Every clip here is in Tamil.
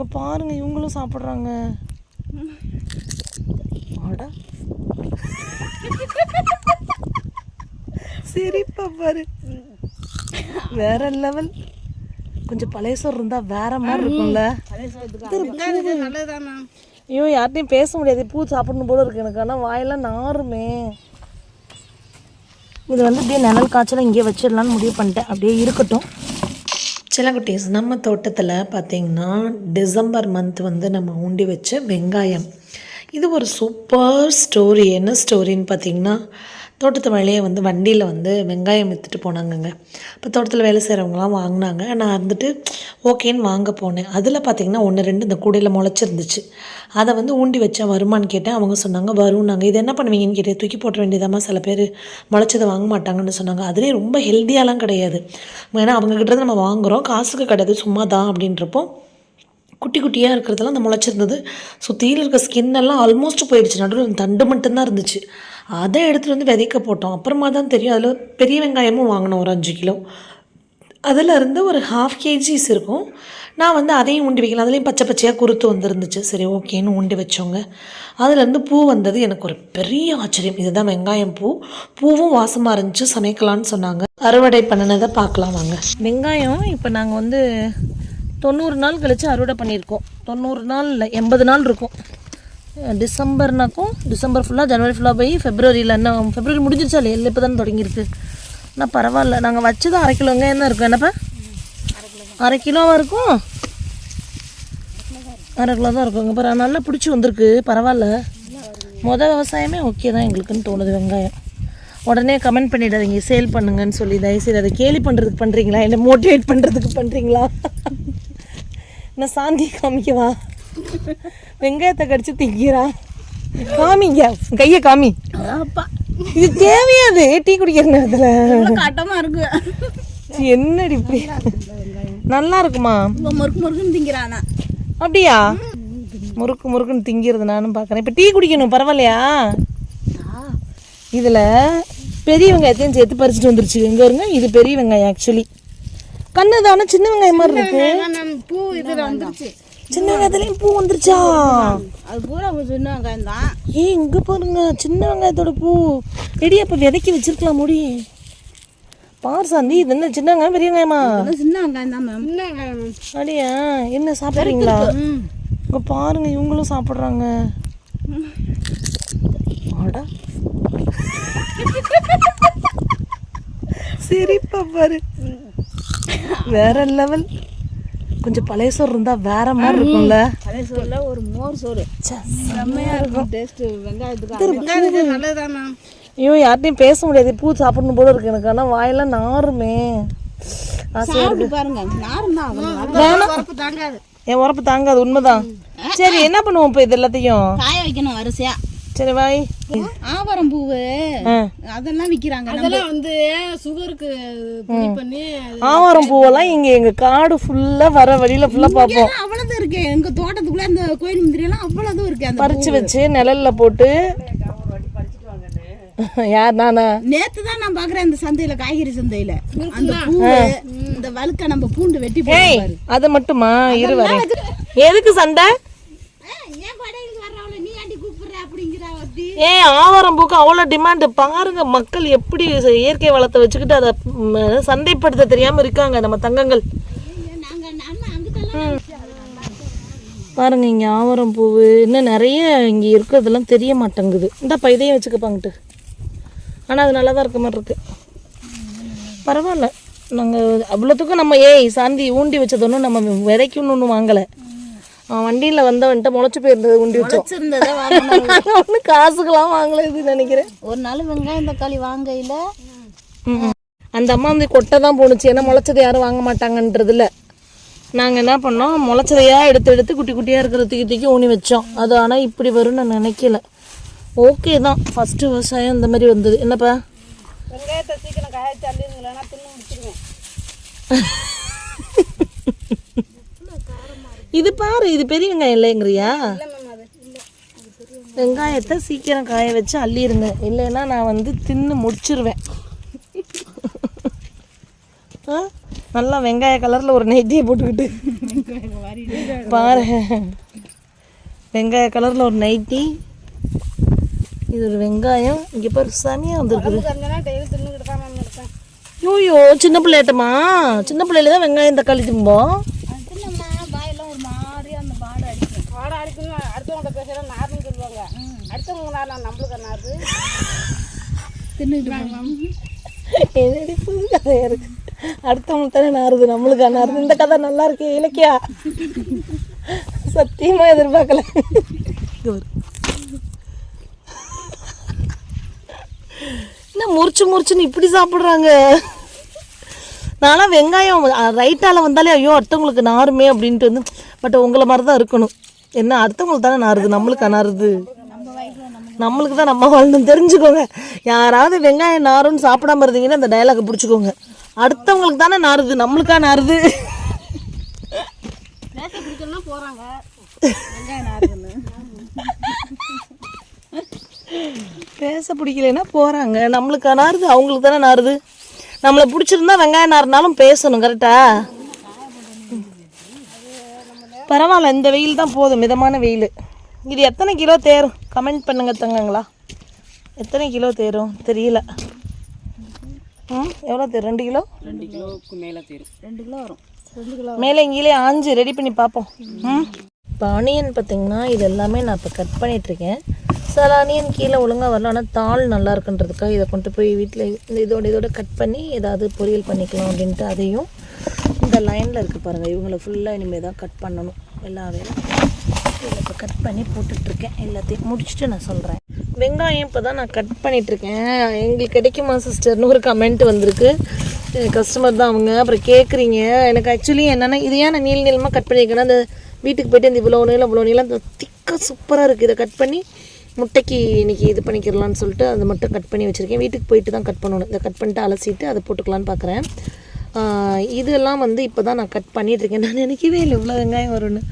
இங்கே பாருங்க இவங்களும் சாப்பிட்றாங்க. அட. சிரிப்பா பாரு. வேற லெவல் கொஞ்சம் பழைய சோறு இருந்தா வேற மாதிரி இருக்கும்ல. ஐயோ யார்ட்டையும் பேச முடியாது. பூ சாப்பிடணும் போல இருக்கு எனக்கு. ஆனால் வாயெல்லாம் நாறுமே இது வந்து அப்படியே நிழல் காய்ச்சல இங்கே வச்சிடலான்னு முடிவு பண்ணிட்டேன். அப்படியே இருக்கட்டும். சிலகுட்டீஸ் நம்ம தோட்டத்தில் பார்த்திங்கன்னா டிசம்பர் மந்த் வந்து நம்ம ஊண்டி வச்ச வெங்காயம். இது ஒரு சூப்பர் ஸ்டோரி என்ன ஸ்டோரின்னு பார்த்தீங்கன்னா தோட்டத்து வழியே வந்து வண்டியில் வந்து வெங்காயம் விற்றுட்டு போனாங்கங்க. இப்போ தோட்டத்தில் வேலை செய்கிறவங்களாம் வாங்கினாங்க. நான் வந்துட்டு ஓகேன்னு வாங்க போனேன். அதில் பார்த்தீங்கன்னா ஒன்று ரெண்டு இந்த கூடையில் முளைச்சிருந்துச்சு. அதை வந்து ஊண்டி வச்சா வருமான்னு கேட்டேன். அவங்க சொன்னாங்க வரும் நாங்கள் இது என்ன பண்ணுவீங்கன்னு கேட்டேன். தூக்கி போட்ட வேண்டியதாம்மா. சில பேர் முளைச்சதை வாங்க மாட்டாங்கன்னு சொன்னாங்க. அதுலேயே ரொம்ப ஹெல்த்தியாலாம் கிடையாது. ஏன்னா அவங்கக்கிட்ட நம்ம வாங்குகிறோம் காசுக்கு கிடையாது. சும்மா தான் அப்படின்றப்போ குட்டி குட்டியாக இருக்கிறதெல்லாம் அந்த முளைச்சிருந்தது. சுற்றியில் இருக்க ஸ்கின் எல்லாம் ஆல்மோஸ்ட் போயிடுச்சு. நடுவில் தண்டு மட்டும்தான் இருந்துச்சு. அதை எடுத்துகிட்டு வந்து விதைக்க போட்டோம். அப்புறமா தான் தெரியும். அதில் பெரிய வெங்காயமும் வாங்கினோம் ஒரு அஞ்சு கிலோ. அதில் இருந்து ஒரு ஹாஃப் கேஜிஸ் இருக்கும். நான் வந்து அதையும் உண்டி வைக்கலாம் அதுலேயும் பச்சை பச்சையாக குருத்து வந்துருந்துச்சு. சரி ஓகேன்னு உண்டி வச்சோங்க. அதுலேருந்து பூ வந்தது எனக்கு ஒரு பெரிய ஆச்சரியம். இதுதான் வெங்காயம் பூ. பூவும் வாசமாக இருந்துச்சு. சமைக்கலான்னு சொன்னாங்க. அறுவடை பண்ணினதை பார்க்கலாம் வாங்க. வெங்காயம் இப்போ நாங்கள் வந்து தொண்ணூறு நாள் கழித்து அறுவடை பண்ணியிருக்கோம். தொண்ணூறு நாள் இல்லை எண்பது நாள் இருக்கும். டிசம்பர்னாக்கும் டிசம்பர் ஃபுல்லாக ஜனவரி ஃபுல்லாக போய் ஃபெப்ரவரியில் என்ன ஃபெப்ரவரி முடிஞ்சிருச்சா இல்லை இப்போ தானே தொடங்கியிருக்கு. ஆனால் பரவாயில்ல. நாங்கள் வச்சது அரை கிலோ வெங்காயம் தான் இருக்கும்? என்னப்பா? அரை கிலோவாக இருக்கும்? அரை கிலோ தான் இருக்கும். இங்கே பாரு நல்லா பிடிச்சி வந்திருக்கு. பரவாயில்ல. மொதல் விவசாயமே ஓகே தான் எங்களுக்குன்னு தோணுது வெங்காயம். உடனே கமெண்ட் பண்ணிடாதீங்க. சேல் பண்ணுங்கன்னு சொல்லி தயவுசெய்து அதை கேலி பண்ணுறதுக்கு பண்ணுறீங்களா என்னை மோட்டிவேட் பண்ணுறதுக்கு பண்ணுறீங்களா நான் சாந்தி காமிக்கவா? வெங்காயத்தை கடிச்சு திங்கிறா. காமிங்க கையை காமி. இது தேவையாது டீ குடிக்கிற நேரத்தில். கட்டமா இருக்கு. என்னடி இப்படி? நல்லா இருக்குமா? முறுக்கு முறுக்குன்னு திங்கிறானா. அப்படியா? முறுக்கு முறுக்குன்னு திங்கிறது நானும் பார்க்குறேன் இப்போ டீ குடிக்கணும் பரவாயில்லையா? இதில் பெரிய வெங்காயத்தையும் சேர்த்து பறிச்சுட்டு வந்துருச்சு. எங்கே வருங்க இது பெரிய வெங்காயம் ஆக்சுவலி கண்ணு தானே சின்ன வெங்காயம் மாதிரி இருக்கு. பூ இதுல வந்துருச்சு. சின்ன வெங்காயத்துலேயும் பூ வந்துருச்சா? அது பூரா சின்ன வெங்காயம் தான். ஏ இங்கே பாருங்க சின்ன வெங்காயத்தோட பூ. எடி அப்போ விதைக்கி வச்சிருக்கலாம் முடி. பார் சாந்தி இது என்ன சின்ன வெங்காயம் பெரிய வெங்காயமா? சின்ன வெங்காயம் தான் மேம். சின்ன வெங்காயம் அப்படியா என்ன சாப்பிட்றீங்களா? இங்கே பாருங்க இவங்களும் சாப்பிட்றாங்க. அடா. சிரிப்பா பாரு. வேற லெவல். கொஞ்சம் பழைய சோறு இருந்தா வேற மாதிரி இருக்கும்ல. அதே சோறுல ஒரு மோர் சோறு. செம்மையா இருக்கும். டேஸ்ட் வெங்காயத்துக்கு மேம் ஐயோ யார்ட்டையும் பேச முடியாது. பூ சாப்பிடணும் போல இருக்கு எனக்கு. ஆனால் வாயெல்லாம் நாரும். என் உரப்பு தாங்காது. உண்மைதான். சரி என்ன பண்ணுவோம் இப்போ இது எல்லாத்தையும்? காய வைக்கணும் வரிசையா சரி வாய். ஆவாரம் பூவு. அதெல்லாம் விக்கிறாங்க. அதெல்லாம் வந்து சுகருக்கு பண்ணி ஆவாரம் பூவெல்லாம் இங்க எங்க காடு ஃபுல்லா வர வழியில ஃபுல்லா பார்ப்போம். அவ்வளவுதான் இருக்கு. எங்க தோட்டத்துக்குள்ள அந்த கோயில் முந்திரி எல்லாம் அவ்வளவுதான் இருக்கு அந்த பறிச்சு வச்சு நிழல்ல போட்டு யார் நானா? நேத்து தான் நான் பாக்குறேன் அந்த சந்தையில காய்கறி சந்தையில. அந்த பூ இந்த வழுக்க நம்ம பூண்டு வெட்டி பாரு. அது மட்டுமா? இரு எதுக்கு சண்டை? ஒருத்தி ஏய் ஆவாரம் பூக்கு அவ்வளோ டிமாண்டு பாருங்க மக்கள் எப்படி இயற்கை வளத்தை வச்சுக்கிட்டு அதை சந்தைப்படுத்த தெரியாமல் இருக்காங்க நம்ம தங்கங்கள். பாருங்க இங்கே ஆவாரம் பூவு இன்னும் நிறைய இங்கே இருக்கிறதெல்லாம் தெரிய மாட்டேங்குது. இந்த பைதையும் வச்சுக்கப்பாங்கட்டு ஆனால் அது நல்லா தான் இருக்க மாதிரி இருக்குது பரவாயில்ல. நாங்கள் அவ்வளோத்துக்கும் நம்ம ஏய் சாந்தி ஊண்டி வச்சதொன்னும் நம்ம விதைக்குன்னு ஒன்றும் வாங்கலை. வண்டியில் வந்தவன்ட்ட முளைச்சு போயிருந்தது ஊண்டி வச்சோம். ஒன்றும் காசுக்கெல்லாம் வாங்கல இது நினைக்கிறேன். ஒரு நாள் வெங்காயம் தக்காளி வாங்கையில. அந்த அம்மா வந்து கொட்டை தான் போணுச்சு. ஏன்னா முளைச்சதை யாரும் வாங்க மாட்டாங்கன்றதுல. நாங்கள் என்ன பண்ணோம்? முளைச்சதையா எடுத்து எடுத்து குட்டி குட்டியாக இருக்கிற தூக்கி தூக்கி ஊனி வச்சோம். அது ஆனால் இப்படி வரும்னு நான் நினைக்கல. ஓகே தான். ஃபஸ்ட்டு விவசாயம் இந்த மாதிரி வந்தது. என்னப்பா? வெங்காயத்தை சீக்கிரம் காய தள்ளிருங்களா தின்னு முடிச்சிருவேன். இது பாரு இது பெரிய வெங்காயம் இல்லைங்கிறியா வெங்காயத்தை சீக்கிரம் காய வச்சு அள்ளிருங்க. இல்லைன்னா நான் வந்து தின்னு முடிச்சிருவேன்? நல்லா வெங்காய கலரில் ஒரு நைட்டியை போட்டுக்கிட்டு. பாரு வெங்காய கலரில் ஒரு நைட்டி இது ஒரு வெங்காயம். இங்கே பாரு சனியாக வந்துருக்குது. ஐயோ சின்ன பிள்ளையாட்டமா? சின்ன பிள்ளையில தான் வெங்காயம் தக்காளி திம்போம் வாயெல்லாம் ஒரு மாதிரி அந்த பாடு அடிக்கும் வாடை அடிக்கணும் அடுத்தவங்க பேசுகிற நார்னு சொல்லுவாங்க அடுத்தவங்க நம்மளுக்கு நார்து தின்னுட்டு புது கதையாக இருக்கு? அடுத்தவங்களுக்கு தானே நாறுது நம்மளுக்கு நாறுது? இந்த கதை நல்லா இருக்கு இலக்கியா? சத்தியமா எதிர்பார்க்கல. என்ன முறிச்சு முறிச்சுன்னு இப்படி சாப்பிட்றாங்க? நான்லாம் வெங்காயம் ரைட்டால் வந்தாலே ஐயோ அடுத்தவங்களுக்கு நாருமே அப்படின்ட்டு வந்து பட் உங்களை மாதிரி தான் இருக்கணும். என்ன அடுத்தவங்களுக்கு தானே நாறுது நம்மளுக்கு நாறுது? நம்மளுக்கு தான் நம்ம வாழ்ந்து தெரிஞ்சுக்கோங்க. யாராவது வெங்காயம் நாருன்னு சாப்பிடாம இருந்தீங்கன்னா இந்த டயலாகை பிடிச்சிக்கோங்க. அடுத்தவங்களுக்கு தானே நாறுது நம்மளுக்கா பிடிக்கணும்னா போகிறாங்க பேச பிடிக்கலைன்னா போகிறாங்க நம்மளுக்கா நாறுது அவங்களுக்கு தானே நாறுது? நம்மளை பிடிச்சிருந்தா வெங்காயம் நாறுனாலும் பேசணும் கரெக்டா பரவாயில்ல இந்த வெயில் தான் போதும் மிதமான வெயில். இது எத்தனை கிலோ தேரும்? கமெண்ட் பண்ணுங்க தங்கங்களா. எத்தனை கிலோ தேரும்? தெரியல. ம் எவ்வளோ தேரும் ரெண்டு கிலோ? ரெண்டு கிலோவுக்கு மேலே தரும். ரெண்டு கிலோ வரும். மேலே இங்கேயே ஆஞ்சு ரெடி பண்ணி பார்ப்போம். ம். இப்போ ஆனியன் பார்த்தீங்கன்னா இது எல்லாமே நான் இப்போ கட் பண்ணிகிட்ருக்கேன் சில ஆனியன் கீழே ஒழுங்காக வரல ஆனால் தாள் நல்லா இருக்குன்றதுக்காக இதை கொண்டு போய் வீட்டில் இந்த இதோட இதோட கட் பண்ணி ஏதாவது பொரியல் பண்ணிக்கலாம் அப்படின்ட்டு அதையும் இந்த லைனில் இருக்குது பாருங்கள் இவங்களை ஃபுல்லாக இனிமேல் தான் கட் பண்ணணும். எல்லா வேலையும் இதில் இப்போ கட் பண்ணி போட்டுட்ருக்கேன். எல்லாத்தையும் முடிச்சுட்டு நான் சொல்கிறேன் வெங்காயம் இப்போ தான் நான் கட் பண்ணிகிட்ருக்கேன் எங்களுக்கு கிடைக்குமா சிஸ்டர்னு ஒரு கமெண்ட் வந்திருக்கு. கஸ்டமர் தான் அவங்க. அப்புறம் கேட்குறீங்க எனக்கு ஆக்சுவலி என்னென்னா இது ஏன் நான் நீள் நீளமாக கட் பண்ணியிருக்கேன்னா அந்த வீட்டுக்கு போயிட்டு இந்த இவ்வளோ நீளம் இவ்வளோ நீளம் அந்த திக்காக சூப்பராக இருக்குது இதை கட் பண்ணி முட்டைக்கு இன்றைக்கி இது பண்ணிக்கிறலான்னு சொல்லிட்டு அதை மட்டும் கட் பண்ணி வச்சுருக்கேன். வீட்டுக்கு போயிட்டு தான் கட் பண்ணணும். இதை கட் பண்ணிட்டு அலசிட்டு அதை போட்டுக்கலான்னு பார்க்குறேன் இதெல்லாம் வந்து இப்போ தான் நான் கட் பண்ணிகிட்ருக்கேன் நான் நினைக்கவே இல்லை இவ்வளோ வெங்காயம் வரும்னு.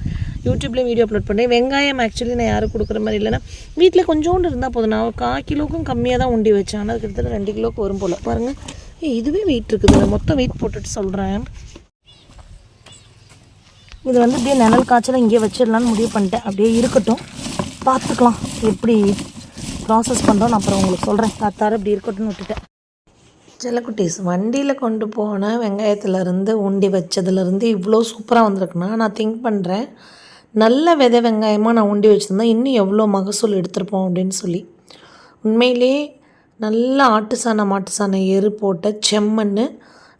யூடியூப்லேயும் வீடியோ அப்லோட் பண்ணுறேன் வெங்காயம் ஆக்சுவலி நான் யாரும் கொடுக்குற மாதிரி இல்லைன்னா வீட்டில் கொஞ்சோண்டு இருந்தால் போதும். நான் ஒரு கால் கிலோக்கும் கம்மியாக தான் உண்டி வச்சேன். ஆனால் கிட்டத்தட்ட ரெண்டு கிலோக்கு வரும் போல். பாருங்கள் ஏ இதுவே வெயிட் இருக்குது. நான் மொத்தம் வெயிட் போட்டுட்டு சொல்கிறேன் இது வந்து அப்படியே நிழல் காய்ச்சல இங்கேயே வச்சிடலான்னு முடிவு பண்ணிட்டேன். அப்படியே இருக்கட்டும். பார்த்துக்கலாம் எப்படி ப்ராசஸ் பண்ணுறோன்னு அப்புறம் உங்களுக்கு சொல்கிறேன் காத்தார இப்படி இருக்கட்டும்னு விட்டுட்டேன். செல்லக்குட்டீஸ் வண்டியில் கொண்டு போன வெங்காயத்துலேருந்து உண்டி வச்சதுலேருந்து இவ்வளோ சூப்பராக வந்திருக்குன்னா நான் திங்க் பண்ணுறேன் நல்ல விதை வெங்காயமாக நான் உண்டி வச்சுருந்தேன் இன்னும் எவ்வளோ மகசூல் எடுத்திருப்போம் அப்படின்னு சொல்லி. உண்மையிலே நல்ல ஆட்டு சாணம் மாட்டு சாணம் எரு போட்ட செம்மண்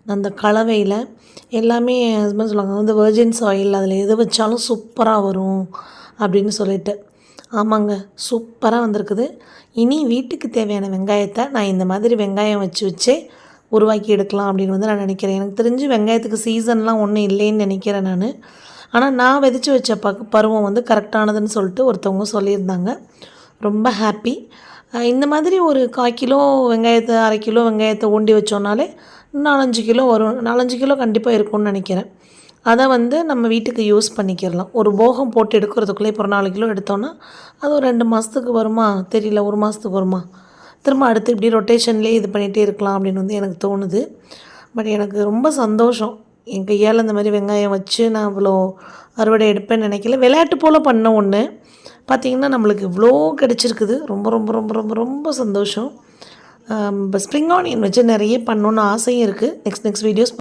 அந்த கலவையில் எல்லாமே ஹஸ்பண்ட் சொல்லுவாங்க. வந்து வெர்ஜின்ஸ் ஆயில் அதில் எது வச்சாலும் சூப்பராக வரும் அப்படின்னு சொல்லிட்டு. ஆமாங்க சூப்பராக வந்திருக்குது. இனி வீட்டுக்கு தேவையான வெங்காயத்தை நான் இந்த மாதிரி வெங்காயம் வச்சு வச்சே உருவாக்கி எடுக்கலாம் அப்படின்னு வந்து நான் நினைக்கிறேன். எனக்கு தெரிஞ்சு வெங்காயத்துக்கு சீசன்லாம் ஒன்றும் இல்லைன்னு நினைக்கிறேன் நான். ஆனால் நான் விதைச்சி வச்ச ப பருவம் வந்து கரெக்டானதுன்னு சொல்லிட்டு ஒருத்தவங்க சொல்லியிருந்தாங்க. ரொம்ப ஹாப்பி இந்த மாதிரி ஒரு கால் கிலோ வெங்காயத்தை அரை கிலோ வெங்காயத்தை ஊண்டி வச்சோன்னாலே நாலஞ்சு கிலோ வரும். நாலஞ்சு கிலோ கண்டிப்பாக இருக்கும்னு நினைக்கிறேன். அதை வந்து நம்ம வீட்டுக்கு யூஸ் பண்ணிக்கிறலாம். ஒரு போகம் போட்டு எடுக்கிறதுக்குள்ளே இப்போ ஒரு நாலு கிலோ எடுத்தோன்னா அது ஒரு ரெண்டு மாதத்துக்கு வருமா? தெரியல. ஒரு மாதத்துக்கு வருமா? திரும்ப அடுத்து இப்படி ரொட்டேஷன்லேயே இது பண்ணிகிட்டே இருக்கலாம் அப்படின்னு வந்து எனக்கு தோணுது. பட் எனக்கு ரொம்ப சந்தோஷம். என் கையால் இந்த மாதிரி வெங்காயம் வச்சு நான் இவ்வளோ அறுவடை எடுப்பேன்னு நினைக்கல. விளையாட்டு போல் பண்ண ஒன்று பார்த்திங்கன்னா நம்மளுக்கு இவ்வளோ கிடச்சிருக்குது. ரொம்ப ரொம்ப ரொம்ப ரொம்ப ரொம்ப சந்தோஷம். ஸ்ப்ரிங் ஆனியன் வச்சு நிறைய பண்ணணுன்னு ஆசையும் இருக்குது நெக்ஸ்ட் நெக்ஸ்ட் வீடியோஸ்